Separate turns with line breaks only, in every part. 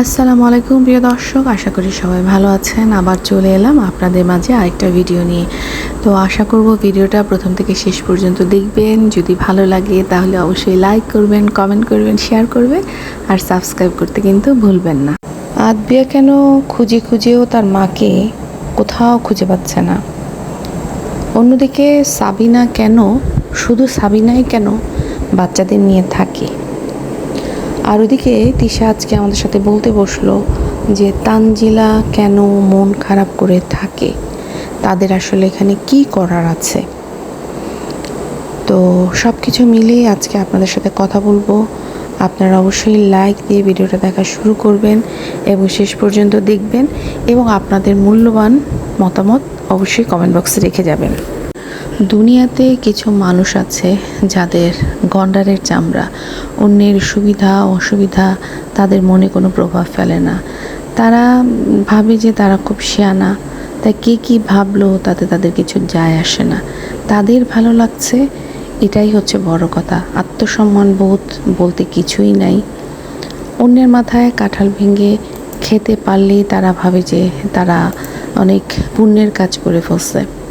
আসসালামু আলাইকুম, প্রিয় দর্শক। আশা করি সবাই ভালো আছেন। আবার চলে এলাম আপনাদের মাঝে আরেকটা ভিডিও নিয়ে। তো আশা করব ভিডিওটা প্রথম থেকে শেষ পর্যন্ত দেখবেন। যদি ভালো লাগে তাহলে অবশ্যই লাইক করবেন কমেন্ট করবেন শেয়ার করবেন। আর সাবস্ক্রাইব করতে কিন্তু ভুলবেন না। আদবিয়া কেন খুঁজে খুঁজেও তার মাকে কোথাও খুঁজে পাচ্ছে না? অন্যদিকে সাবিনা কেন, শুধু সাবিনাই কেন বাচ্চাদের নিয়ে থাকে? আর ওদিকে তিশা আজকে আমাদের সাথে বলতে বসল যে, তানজিলা কেন মন খারাপ করে থাকে? তাদের আসলে এখানে কি করার আছে? তো সব কিছু মিলিয়ে আজকে আপনাদের সাথে কথা বলব। আপনারা অবশ্যই লাইক দিয়ে ভিডিওটা দেখা শুরু করবেন এবং শেষ পর্যন্ত দেখবেন এবং আপনাদের মূল্যবান মতামত অবশ্যই কমেন্ট বক্সে রেখে যাবেন। দুনিয়াতে কিছু মানুষ আছে যাদের গন্ডারের চামড়া, অন্যের সুবিধা, অসুবিধা, তাদের মনে কোনো প্রভাব ফেলে না। তারা ভাবে যে তারা খুব শিয়ানা, তাই কে কী ভাবলো তাতে তাদের কিছু যায় আসে না। তাদের ভালো লাগছে, এটাই হচ্ছে বড় কথা। আত্মসম্মান বোধ বলতে কিছুই নাই। অন্যের মাথায় কাঁঠাল ভেঙে খেতে পারলেই তারা ভাবে যে তারা অনেক পুণ্যের কাজ করে ফেলছে।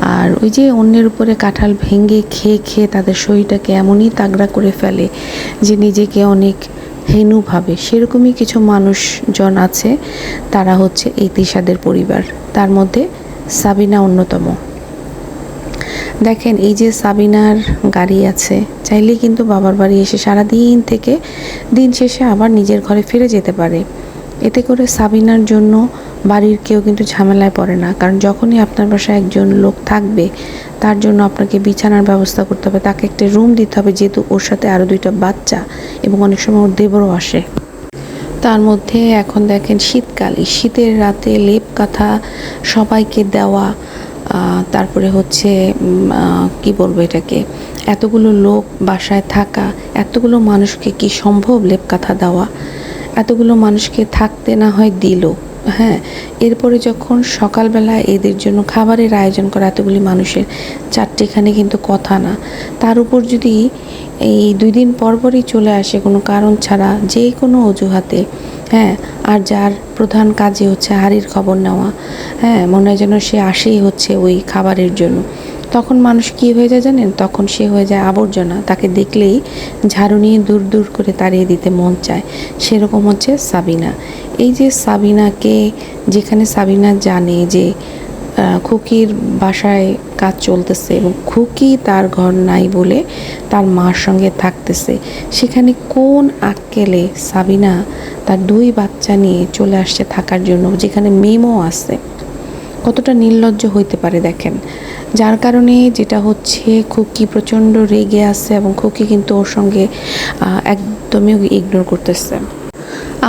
আর ওই যে অন্যের উপরে কাঁঠাল ভেঙে খেয়ে খেয়ে তাদের শরীরটাকে এমনই তাগড়া করে ফেলে যে নিজেকে অনেক হেনু ভাবে। সেরকমই কিছু মানুষজন আছে, তারা হচ্ছে এই তিসাদের পরিবার। তার মধ্যে সাবিনা অন্যতম। দেখেন, এই যে সাবিনার গাড়ি আছে, চাইলেই কিন্তু বাবার বাড়ি এসে সারা দিন থেকে দিন শেষে আবার নিজের ঘরে ফিরে যেতে পারে। এতে করে সাবিনার জন্য বাড়ির কেউ কিন্তু ঝামেলায় পড়ে না। কারণ যখনই আপনার বাসায় একজন লোক থাকবে, তার জন্য আপনাকে বিছানার ব্যবস্থা করতে হবে। তাকে একটা রুম দিতে হবে, যেহেতু ওর সাথে আরও দুইটা বাচ্চা এবং অনেক সময় ওর দেবরও আসে। তার মধ্যে এখন দেখেন শীতকাল। শীতের রাতে লেপ কাঁথা সবাইকে দেওয়া তারপরে হচ্ছে কি বলব এটাকে? এতগুলো লোক বাসায় থাকা, এতগুলো মানুষকে কি সম্ভব লেপ কাঁথা দেওয়া? এতগুলো মানুষকে থাকতে না হয় দিল। হ্যাঁ এরপরে যখন সকালবেলা এদের জন্য খাবারের আয়োজন করা এতগুলি মানুষের, চারটেখানে কিন্তু কথা না। তার উপর যদি এই দুই দিন পরপরই চলে আসে কোনো কারণ ছাড়া, যে কোনো অজুহাতে হ্যাঁ আর যার প্রধান কাজে হচ্ছে হাড়ির খবর নেওয়া। হ্যাঁ মনে হয় যেন সে আসেই হচ্ছে ওই খাবারের জন্য। তখন মানুষ কি হয়ে যায় জানেন? তখন সে হয়ে যায় আবর্জনা। তাকে দেখলেই ঝাড়ু নিয়ে দূর দূর করে তাড়িয়ে দিতে মন চায়। সেরকম হচ্ছে সাবিনা। এই যে সাবিনাকে, যেখানে সাবিনা জানে যে খুকির বাসায় কাজ চলতেছে এবং খুকি তার ঘর নাই বলে তার মার সঙ্গে থাকতেছে, সেখানে কোন আক্কেলে সাবিনা তার দুই বাচ্চা নিয়ে চলে আসছে থাকার জন্য? যেখানে মেমো আছে। কতটা নির্লজ্জ হইতে পারে দেখেন। যার কারণে যেটা হচ্ছে, খুকি প্রচণ্ড রেগে আছে এবং খুকি কিন্তু ওর সঙ্গে একদমই ইগনোর করতেছে।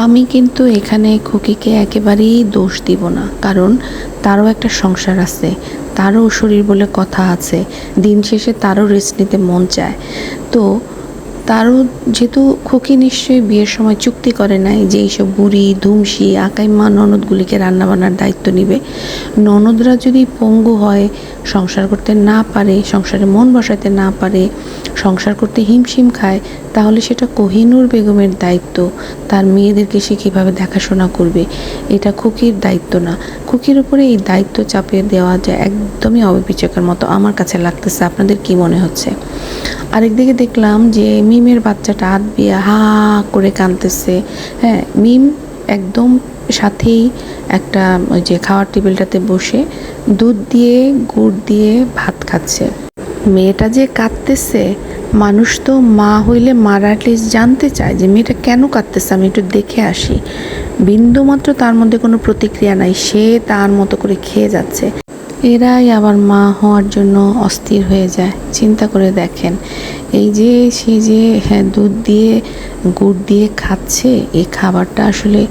আমি কিন্তু এখানে খুকিকে একেবারেই দোষ দিব না, কারণ তারও একটা সংসার আছে, তারও শরীর বলে কথা আছে, দিন শেষে তারও রেস্ট নিতে মন চায়। তো তারও যেহেতু খুকি নিশ্চয়ই বিয়ের সময় চুক্তি করে নাই যে এইসব বুড়ি ধুমসি আকাইমা ননদগুলিকে রান্নাবান্নার দায়িত্ব নিবে। ননদরা যদি পঙ্গু হয়, সংসার করতে না পারে, সংসারে মন বসাতে না পারে, সংসার করতে হিমশিম খায় তাহলে সেটা কোহিনুর বেগমের দায়িত্ব। তার মেয়েদেরকে সে কীভাবে দেখাশোনা করবে? এটা খুকির দায়িত্ব না। খুকির উপরে এই দায়িত্ব চাপিয়ে দেওয়া যায় একদমই অবিবেচকের মতো আমার কাছে লাগতেছে। আপনাদের কি মনে হচ্ছে? আরেকদিকে দেখলাম যে মিমের বাচ্চাটা হাত বিয়ে হা করে কাঁদতেছে। হ্যাঁ মিম একদম সাথেই একটা ওই যে খাওয়ার টেবিলটাতে বসে দুধ দিয়ে, গুড় দিয়ে ভাত খাচ্ছে। মেয়েটা যে কাঁদতেছে মানুষ তো মা হইলে মার জানতে চায় যে মেয়েটা কেন কাঁদতেছে, আমি একটু দেখে আসি। বিন্দুমাত্র তার মধ্যে কোনো প্রতিক্রিয়া নাই, সে তার মতো করে খেয়ে যাচ্ছে। এরাই আবার মা হওয়ার জন্য অস্থির হয়ে যায়। চিন্তা করে দেখেন, এই যে সে যে হ্যাঁ দুধ দিয়ে, গুড় দিয়ে খাচ্ছে, এই খাবারটা আসলে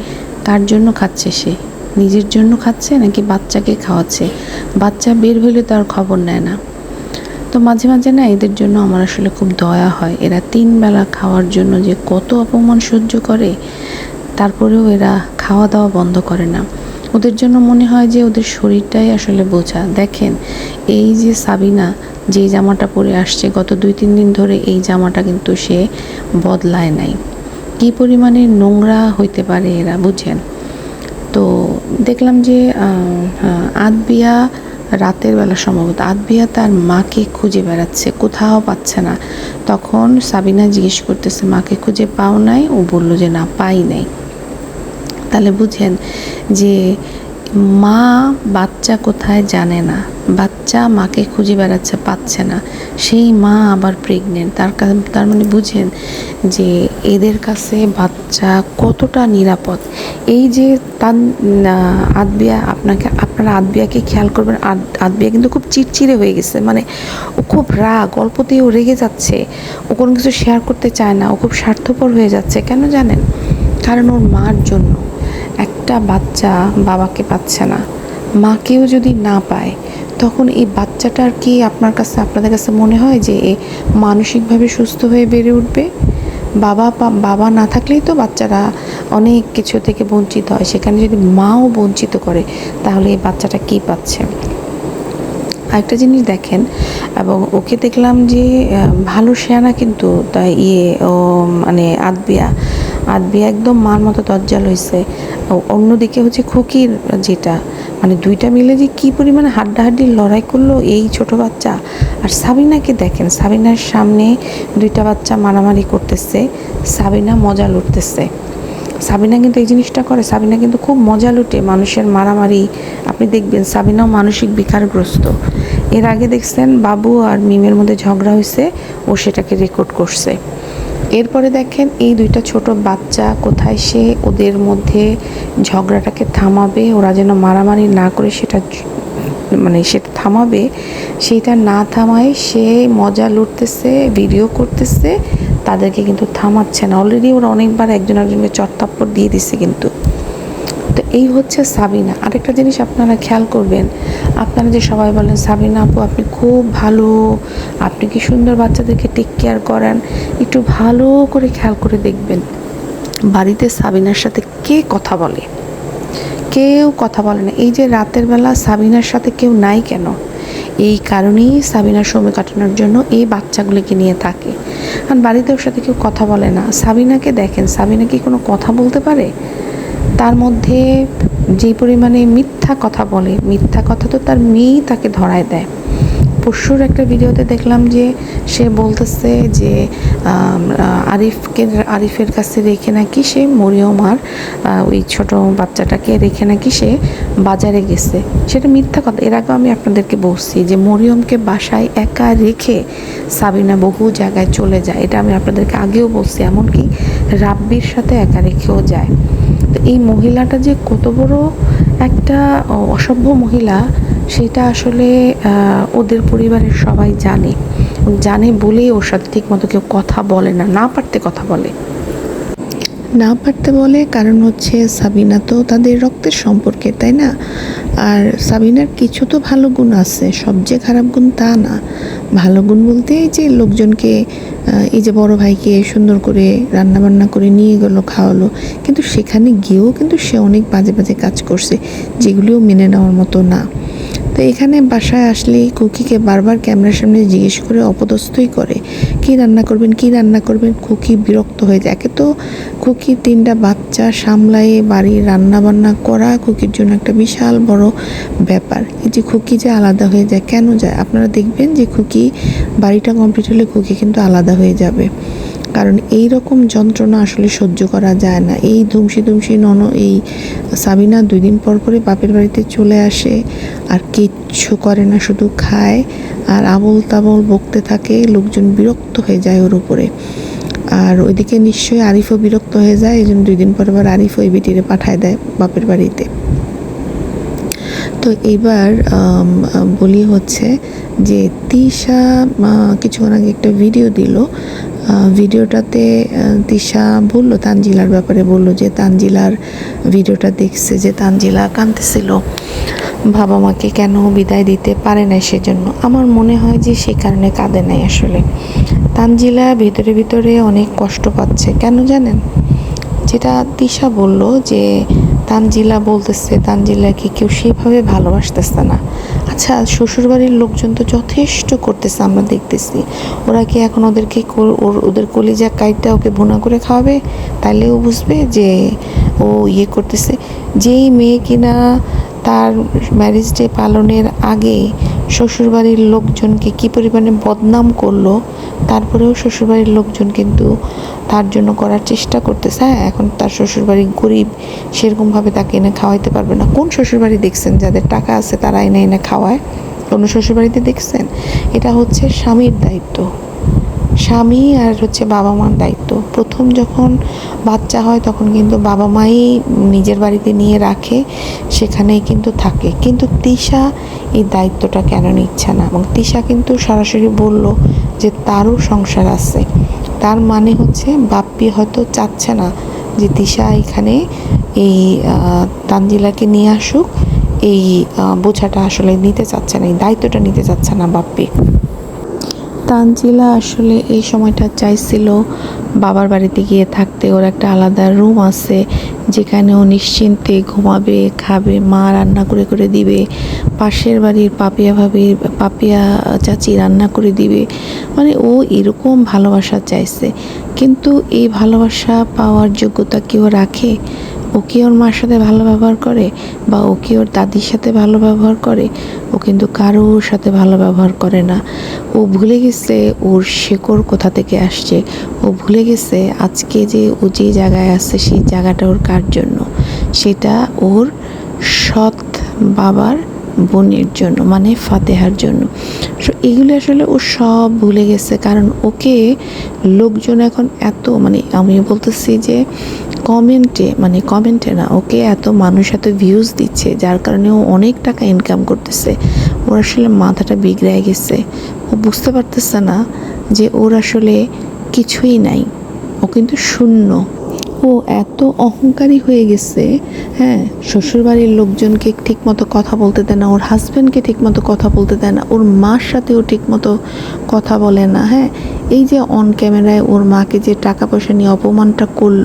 কার জন্য খাচ্ছে সে? নিজের জন্য খাচ্ছে নাকি বাচ্চাকে খাওয়াচ্ছে? বাচ্চা বের হইলে তো আর খবর নেয় না। তো মাঝে মাঝে না এদের জন্য আমার আসলে খুব দয়া হয়। এরা তিন বেলা খাওয়ার জন্য যে কত অপমান সহ্য করে, তারপরেও এরা খাওয়া দাওয়া বন্ধ করে না। ওদের জন্য মনে হয় যে ওদের শরীরটাই আসলে বোঝা। দেখেন, এই যে সাবিনা, যে জামাটা পরে আসছে, গত দুই, তিন দিন ধরে এই জামাটা কিন্তু সে বদলায় নাই। কী পরিমাণে নোংরা হইতে পারে এরা বুঝেন তো দেখলাম যে আদবিয়া রাতের বেলা সম্ভবত আদবিয়া তার মাকে খুঁজে বেড়াচ্ছে, কোথাও পাচ্ছে না। তখন সাবিনা জিজ্ঞেস করতেছে, মাকে খুঁজে পাও নাই? ও বলল যে, না, পাই নাই। তাহলে বুঝেন যে মা বাচ্চা কোথায় জানে না। বাচ্চা মাকে খুঁজে বেড়াচ্ছে, পাচ্ছে না। সেই মা আবার প্রেগনেন্ট তার তার মানে বুঝেন যে এদের কাছে বাচ্চা কতটা নিরাপদ। এই যে তার আদবিয়া আপনাকে, আপনারা আদবিয়াকে খেয়াল করবেন, আদ- আদবিয়া কিন্তু খুব চিড়চিড়ে হয়ে গেছে। মানে ও খুব রাগ, অল্পতেই ও রেগে যাচ্ছে। ও কোনো কিছু শেয়ার করতে চায় না, ও খুব স্বার্থপর হয়ে যাচ্ছে, কেন জানেন? কারণ ওর মার জন্য একটা বাচ্চা বাবাকে পাচ্ছে না। মাকেও যদি না পায় তখন এই বাচ্চাটার কি আপনার কাছে, আপনাদের কাছে মনে হয় যে এ মানসিকভাবে সুস্থ হয়ে বেড়ে উঠবে? বাবা বাবা না থাকলেই তো বাচ্চারা অনেক কিছু থেকে বঞ্চিত হয়। সেখানে যদি মাও বঞ্চিত করে, তাহলে এই বাচ্চাটা কী পাচ্ছে? আরেকটা জিনিস দেখেন, এবং ওকে দেখলাম যে ভালো শেয়ানা কিন্তু তাই ইয়ে ও মানে আদবিয়া। আদবিয়া একদম মার মতো দজ্জাল হয়েছে অন্যদিকে হচ্ছে খুকির যেটা মানে দুইটা মিলে যে কী পরিমাণে হাড্ডাহাড্ডির লড়াই করল এই ছোট বাচ্চা? আর সাবিনাকে দেখেন, সাবিনার সামনে দুইটা বাচ্চা মারামারি করতেছে, সাবিনা মজা লুটতেছে। সাবিনা কিন্তু এই জিনিসটা করে, সাবিনা কিন্তু খুব মজা লুটে মানুষের মারামারি। আপনি দেখবেন সাবিনাও মানসিক বিকারগ্রস্ত। এর আগে দেখছেন বাবু আর মিমের মধ্যে ঝগড়া হয়েছে, ও সেটাকে রেকর্ড করছে। এরপরে দেখেন এই দুইটা ছোট বাচ্চা কোথায় সে ওদের মধ্যে ঝগড়াটাকে থামাবে, ওরা যেন মারামারি না করে সেটা মানে সেটা থামাবে, সেটা না থামায় সে মজা লুটতেছে, ভিডিও করতেছে, তাদেরকে কিন্তু থামাচ্ছে না। অলরেডি ওরা অনেকবার একজন একজনকে চটথাপ্পড় দিয়ে দিছে কিন্তু। তো এই হচ্ছে সাবিনা। আরেকটা জিনিস আপনারা খেয়াল করবেন, আপনারা যে সবাই বলেন, সাবিনা আপু, আপনি খুব ভালো, আপনি কি সুন্দর বাচ্চাদেরকে টেক কেয়ার করেন? একটু ভালো করে খেয়াল করে দেখবেন। বাড়িতে সাবিনার সাথে কে কথা বলে? কেউ কথা বলে না। এই যে রাতের বেলা সাবিনার সাথে কেউ নাই কেন? এই কারণেই সাবিনার সময় কাটানোর জন্য এই বাচ্চাগুলিকে নিয়ে থাকে। কারণ বাড়িতে ওর সাথে কেউ কথা বলে না। সাবিনাকে দেখেন। সাবিনা কি কোনো কথা বলতে পারে? তার মধ্যে যে পরিমাণে মিথ্যা কথা বলে, মিথ্যা কথা তো তার মেয়েই তাকে ধরায় দেয়। পরশুর একটা ভিডিওতে দেখলাম যে সে বলতেছে যে আরিফকে, আরিফের কাছে রেখে নাকি সে মরিয়মার ওই ছোট বাচ্চাটাকে রেখে নাকি সে বাজারে গেছে। সেটা মিথ্যা কথা। এর আগেও আমি আপনাদেরকে বলছি যে মরিয়মকে বাসায় একা রেখে সাবিনা বহু জায়গায় চলে যায়। এটা আমি আপনাদেরকে আগেও বলছি, এমনকি রাব্বির সাথে একা রেখেও যায়। তো এই মহিলাটা যে কত বড় একটা অসভ্য মহিলা সেটা আসলে ওদের পরিবারের সবাই জানে। জানে বলেই ওর সাথে ঠিক মতো কেউ কথা বলে না না পারতে কথা বলে। না পারতে বলে কারণ হচ্ছে সাবিনা তো তাদের রক্তের সম্পর্কে, তাই না? আর সাবিনার কিছু তো ভালো গুণ আছে, সবচেয়ে খারাপ গুণ তা না। ভালো গুণ বলতে এই যে লোকজনকে এই যে বড় ভাইকে সুন্দর করে রান্না বান্না করে নিয়ে গেল, খাওয়ালো, কিন্তু সেখানে গিয়েও কিন্তু সে অনেক বাজে বাজে কাজ করছে, যেগুলিও মেনে নেওয়ার মতো না। তো এখানে বাসায় আসলেই কুকিকে বারবার ক্যামেরার সামনে জিজ্ঞেস করে অপদস্থই করে, কি রান্না করবেন, কি রান্না করবেন? কুকি বিরক্ত হয়ে যায়। একে তো কুকি তিনটা বাচ্চা সামলায়ে বাড়ির রান্না বান্না করা কুকির জন্য একটা বিশাল বড় ব্যাপার। এই যে খুকি যে আলাদা হয়ে যায়, কেন যায়? আপনারা দেখবেন যে খুকি বাড়িটা কমপ্লিট হলে খুকি কিন্তু আলাদা হয়ে যাবে। কারণ এই রকম যন্ত্রণা আসলে সহ্য করা যায় না। এই ধুমসি ধুমসি নন এই সাবিনা দুই দিন পর পরে বাপের বাড়িতে চলে আসে আর কিচ্ছু করে না, শুধু খায় আর আবল তাবল বকতে থাকে, লোকজন বিরক্ত হয়ে যায় ওর উপরে। আর ওইদিকে নিশ্চয়ই আরিফও বিরক্ত হয়ে যায়, এই জন্য দুই দিন পর পর আরিফ ওই বেটিরে পাঠায় দেয় বাপের বাড়িতে। তো আম, বলি হচ্ছে যে তিশা কিছুক্ষণ আগে একটা ভিডিও দিল। ভিডিওটাতে তিশা বলল তানজিলার ব্যাপারে বলল যে তানজিলার ভিডিওটা দেখছে যে তানজিলা কাঁদতেছিল। বাবা মাকে কেন বিদায় দিতে পারে না সেজন্য? আমার মনে হয় যে সেই কারণে কাঁদে নাই আসলে। তানজিলা ভিতরে ভিতরে অনেক কষ্ট পাচ্ছে। কেন জানেন? যেটা দিশা বলল যে, তানজিলা বলতেছে, তানজিলাকে কেউ সেভাবে ভালোবাসতেছে না। আচ্ছা শ্বশুরবাড়ির লোকজন তো যথেষ্ট করতেছে, আমরা দেখতেছি। ওরা কি এখন ওদেরকে ওদের কলিজা কাইটটা ওকে ভুনা করে খাওয়াবে? তাহলে ও বুঝবে যে ও ইয়ে করতেছে। যেই মেয়ে কিনা তার ম্যারেজ ডে পালনের আগে শ্বশুরবাড়ির লোকজনকে কি পরিমাণে বদনাম করল তারপরেও শ্বশুরবাড়ির লোকজন কিন্তু তার জন্য করার চেষ্টা করতেছে হ্যাঁ এখন তার শ্বশুরবাড়ি গরিব, সেরকমভাবে তাকে এনে খাওয়াইতে পারবে না। কোন শ্বশুরবাড়ি দেখছেন যাদের টাকা আছে তারা এনে এনে খাওয়ায়? কোনো শ্বশুরবাড়িতে দেখছেন? এটা হচ্ছে স্বামীর দায়িত্ব। স্বামী আর হচ্ছে বাবা মার দায়িত্ব। প্রথম যখন বাচ্চা হয় তখন কিন্তু বাবা মাই নিজের বাড়িতে নিয়ে রাখে, সেখানেই কিন্তু থাকে। কিন্তু তিশা এই দায়িত্বটা কেন নিচ্ছে না? এবং তিশা কিন্তু সরাসরি বলল যে তারও সংসার আছে। তার মানে হচ্ছে বাপ্পি হয়তো চাচ্ছে না যে দিশা এখানে এই তানজিলাকে নিয়ে আসুক। এই বোঝাটা আসলে নিতে চাচ্ছে না, এই দায়িত্বটা নিতে চাচ্ছে না বাপ্পি। তানজিলা আসলে এই সময়টা চাইছিল বাবার বাড়িতে গিয়ে থাকতে। ওর একটা আলাদা রুম আছে যেখানে ও নিশ্চিন্তে ঘুমাবে, খাবে, মা রান্না করে করে দিবে, পাশের বাড়ির পাপিয়া ভাবি, পাপিয়া চাচি রান্না করে দিবে। মানে ও এরকম ভালোবাসা চাইছে। কিন্তু এই ভালোবাসা পাওয়ার যোগ্যতা কেউ রাখে? ও কি ওর মার সাথে ভালো ব্যবহার করে বা ও কি ওর দাদির সাথে ভালো ব্যবহার করে? ও কিন্তু কারোর সাথে ভালো ব্যবহার করে না। ও ভুলে গেছে ওর শেকড় কোথা থেকে আসছে। ও ভুলে গেছে আজকে যে ও যে জায়গায় আছে সেই জায়গাটা ওর কার জন্য? সেটা ওর সৎ বাবার বোনের জন্য মানে ফাতেহার জন্য। সো এগুলো আসলে ও সব ভুলে গেছে। কারণ ওকে লোকজন এখন এত মানে আমি বলতেছি যে কমেন্টে মানে কমেন্টে না, ওকে এত মানুষ এত ভিউজ দিচ্ছে, যার কারণে ও অনেক টাকা ইনকাম করতেছে। ওর আসলে মাথাটা বিগড়ে গেছে। ও বুঝতে পারতেছে না যে ওর আসলে কিছুই নাই। ও কিন্তু শূন্য। ও এত অহংকারী হয়ে গেছে হ্যাঁ? শ্বশুরবাড়ির লোকজনকে ঠিকমতো কথা বলতে দেয় না, ওর হাজব্যান্ডকে ঠিকমতো কথা বলতে দেয় না, ওর মার সাথেও ঠিকমতো কথা বলে না হ্যাঁ? এই যে অন ক্যামেরায় ওর মাকে যে টাকা পয়সা নিয়ে অপমানটা করল,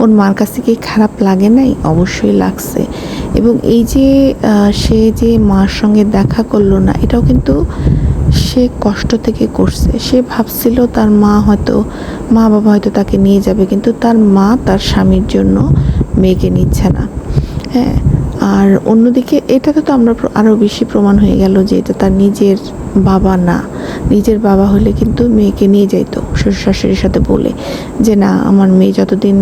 ওর মার কাছ থেকে খারাপ লাগে নাই? অবশ্যই লাগছে। এবং এই যে সে যে মার সঙ্গে দেখা করল না, এটাও কিন্তু সে কষ্ট থেকে করছে। সে ভাবছিল তার মা হয়তো, মা বাবা হয়তো তাকে নিয়ে যাবে, কিন্তু তার মা তার স্বামীর জন্য মেয়েকে নিচ্ছে না। হ্যাঁ আর অন্যদিকে এটাতে তো আমরা আরও বেশি প্রমাণ হয়ে গেল যে এটা তার নিজের বাবা না। নিজের বাবা হলে কিন্তু মেয়েকে নিয়ে যাইতো শ্বশুর শাশুড়ির সাথে বলে যে, না, আমার মেয়ে যতদিন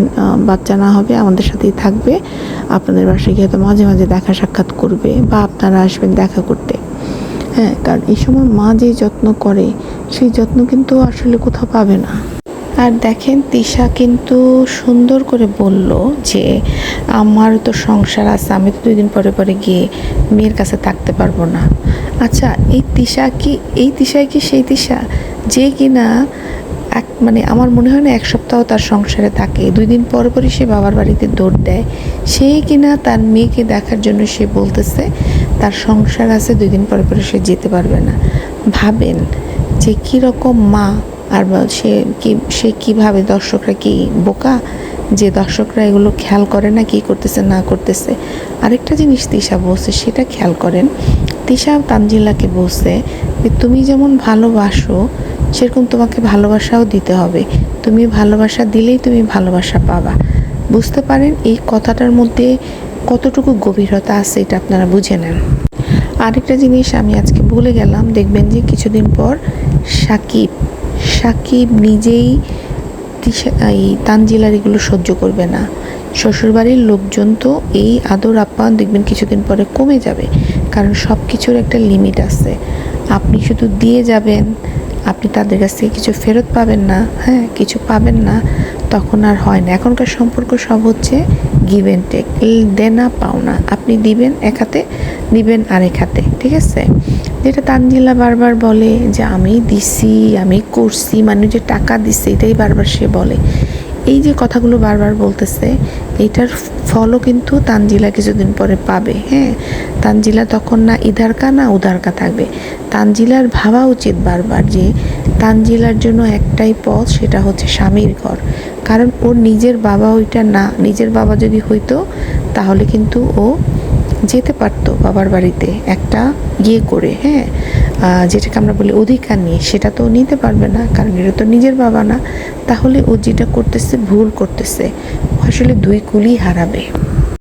বাচ্চা না হবে, আমাদের সাথেই থাকবে। আপনাদের বাসায় গিয়ে হয়তো মাঝে মাঝে দেখা সাক্ষাৎ করবে বা আপনারা আসবেন দেখা করতে। হ্যাঁ কারণ এই সময় মা যে যত্ন করে, সেই যত্ন কিন্তু আসলে কোথাও পাবে না। আর দেখেন, তিশা কিন্তু সুন্দর করে বলল যে, আমার তো সংসার আছে, আমি তো দুই দিন পরে পরে গিয়ে মেয়ের কাছে থাকতে পারব না। আচ্ছা এই তিশা কি, এই তিশায় কি সেই তিশা? যে কিনা এক মানে আমার মনে হয় না এক সপ্তাহ তার সংসারে থাকে। দুই দিন পর পরই সে বাবার বাড়িতে দৌড় দেয়। সে কিনা তার মেয়েকে দেখার জন্য সে বলতেছে, তার সংসার আছে দুই দিন পরে পরে সে যেতে পারবে না। ভাবেন যে কী রকম মা, আর সে কি, সে কীভাবে দর্শকরা কি বোকা? যে দর্শকরা এগুলো খেয়াল করে না, কি করতেছে, না করতেছে। আরেকটা জিনিস তিশা বলছে, সেটা খেয়াল করেন তিশা তানজিলাকে বলছে যে, তুমি যেমন ভালোবাসো, সেরকম তোমাকে ভালোবাসাও দিতে হবে। তুমি ভালোবাসা দিলেই তুমি ভালোবাসা পাবা। বুঝতে পারেন এই কথাটার মধ্যে কতটুকু গভীরতা আছে এটা আপনারা বুঝে নেন। আরেকটা জিনিস আমি আজকে ভুলে গেলাম, দেখবেন যে কিছুদিন পর সাকিব সাকিব নিজেই এই তানজিলার এগুলো সহ্য করবে না। শ্বশুরবাড়ির লোকজন তো এই আদর আপ্যায়ন দেখবেন কিছুদিন পরে কমে যাবে। কারণ সব কিছুর একটা লিমিট আছে। আপনি শুধু দিয়ে যাবেন, আপনি তাদের কাছ থেকে কিছু ফেরত পাবেন না হ্যাঁ কিছু পাবেন না, তখন আর হয় না। এখনকার সম্পর্ক সব হচ্ছে গিভ অ্যান্ড টেক দেনা পাওনা আপনি দিবেন এক হাতে, দিবেন আরেক হাতে, ঠিক আছে? যেটা তানজিলা বারবার বলে যে, আমি দিছি, আমি করছি। মানে যে টাকা দিছে, এটাই বারবার সে বলে। এই যে কথাগুলো বারবার বলতেছে এইটার ফলও কিন্তু তানজিলা কিছুদিন পরে পাবে হ্যাঁ? তানজিলা তখন না ইধারকা না উদারকা থাকবে। তানজিলার ভাবা উচিত বারবার যে তানজিলার জন্য একটাই পথ, সেটা হচ্ছে স্বামীর ঘর। কারণ ওর নিজের বাবা ওইটা না, নিজের বাবা যদি হইতো, তাহলে কিন্তু ও যেতে পারতো বাবার বাড়িতে। একটা ইয়ে করে হ্যাঁ যেটাকে আমরা বলি অধিকার নিয়ে, সেটা তো নিতে পারবে না, কারণ এটা তো নিজের বাবা না। তাহলে ও যেটা করতেছে, ভুল করতেছে। আসলে দুই কুলি হারাবে।